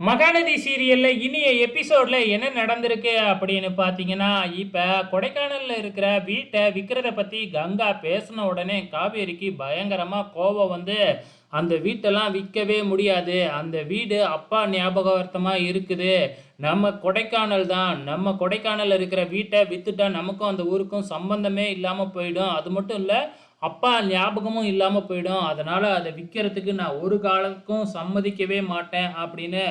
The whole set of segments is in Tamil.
மகாநதி சீரியலில் இனிய எபிசோடில் என்ன நடந்திருக்கு அப்படின்னு பார்த்தீங்கன்னா இப்போ கொடைக்கானலில் இருக்கிற வீட்டை விற்கிறத பற்றி கங்கா பேசின உடனே காவேரிக்கு பயங்கரமாக கோபம் வந்து அந்த வீட்டெல்லாம் விற்கவே முடியாது. அந்த வீடு அப்பா ஞாபகார்த்தமாக இருக்குது. நம்ம கொடைக்கானல் தான். நம்ம கொடைக்கானலில் இருக்கிற வீட்டை விற்றுட்டா நமக்கும் அந்த ஊருக்கும் சம்பந்தமே இல்லாமல் போயிடும். அது மட்டும் இல்லை அப்பா ஞாபகமும் இல்லாமல் போயிடும். அதனால் அதை விற்கிறதுக்கு நான் ஒரு காலத்துக்கும் சம்மதிக்கவே மாட்டேன் அப்படின்னு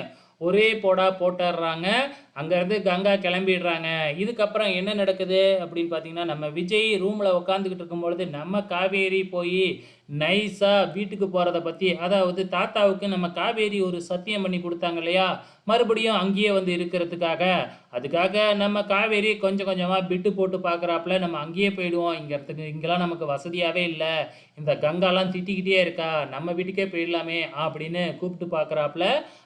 ஒரே போடா போட்டுடுறாங்க அங்கேருந்து கங்கா கிளம்பிடுறாங்க. இதுக்கப்புறம் என்ன நடக்குது அப்படின்னு பார்த்தீங்கன்னா நம்ம விஜய் ரூமில் உட்காந்துக்கிட்டு இருக்கும்பொழுது நம்ம காவேரி போய் நைஸாக வீட்டுக்கு போகிறத பற்றி அதாவது தாத்தாவுக்கு நம்ம காவேரி ஒரு சத்தியம் பண்ணி கொடுத்தாங்க இல்லையா? மறுபடியும் அங்கேயே வந்து இருக்கிறதுக்காக. அதுக்காக நம்ம காவேரி கொஞ்சம் கொஞ்சமாக பிட்டு போட்டு பார்க்குறாப்புல நம்ம அங்கேயே போயிடுவோம். இங்கிறதுக்கு இங்கெல்லாம் நமக்கு வசதியாகவே இல்லை. இந்த கங்காலாம் திட்டிக்கிட்டே இருக்கா. நம்ம வீட்டுக்கே போயிடலாமே அப்படின்னு கூப்பிட்டு பார்க்குறாப்புல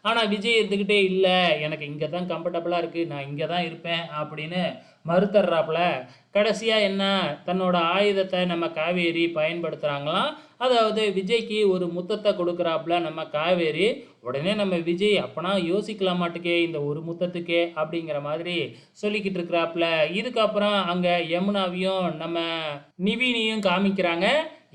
ஆனால் விஜய் இருந்துக்கிட்டே இல்லை. எனக்கு இங்கே தான் கம்ஃபர்டபுளாக இருக்குது நான் இங்கே தான் இருப்பேன் அப்படின்னு மறுத்தர்றாப்புல கடைசியாக என்ன? தன்னோட ஆயுதத்தை நம்ம காவேரி பயன்படுத்துகிறாங்களாம் அதாவது விஜய்க்கு ஒரு முத்தத்தை கொடுக்குறாப்புல நம்ம காவேரி உடனே நம்ம விஜய் அப்பனா யோசிக்கலாம் மாட்டுக்கே இந்த ஒரு முத்தத்துக்கே அப்படிங்கிற மாதிரி சொல்லிக்கிட்டு இருக்கிறாப்புல. இதுக்கப்புறம் அங்கே யமுனாவையும் நம்ம நிவினையும் காமிக்கிறாங்க.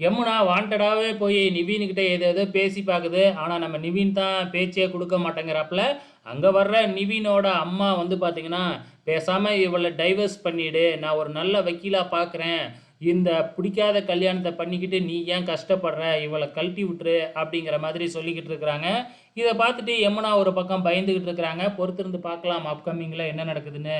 யமுனா வாண்டடாகவே போய் நிவீன்கிட்ட ஏதோ பேசி பார்க்குது. ஆனால் நம்ம நிவீன் தான் பேச்சே கொடுக்க மாட்டேங்கிறாப்புல. அங்கே வர்ற நிவினோட அம்மா வந்து பார்த்தீங்கன்னா பேசாமல் இவளை டைவர்ஸ் பண்ணிவிடு நான் ஒரு நல்ல வக்கீலாக பார்க்குறேன் இந்த பிடிக்காத கல்யாணத்தை பண்ணிக்கிட்டு நீ ஏன் கஷ்டப்படுற? இவளை கழட்டி விட்டுரு அப்படிங்கிற மாதிரி சொல்லிக்கிட்டு இருக்கிறாங்க. இதை பார்த்துட்டு யமுனா ஒரு பக்கம் பயந்துக்கிட்டு இருக்கிறாங்க. பொறுத்திருந்து பார்க்கலாம் அப்கமிங்கில் என்ன நடக்குதுன்னு.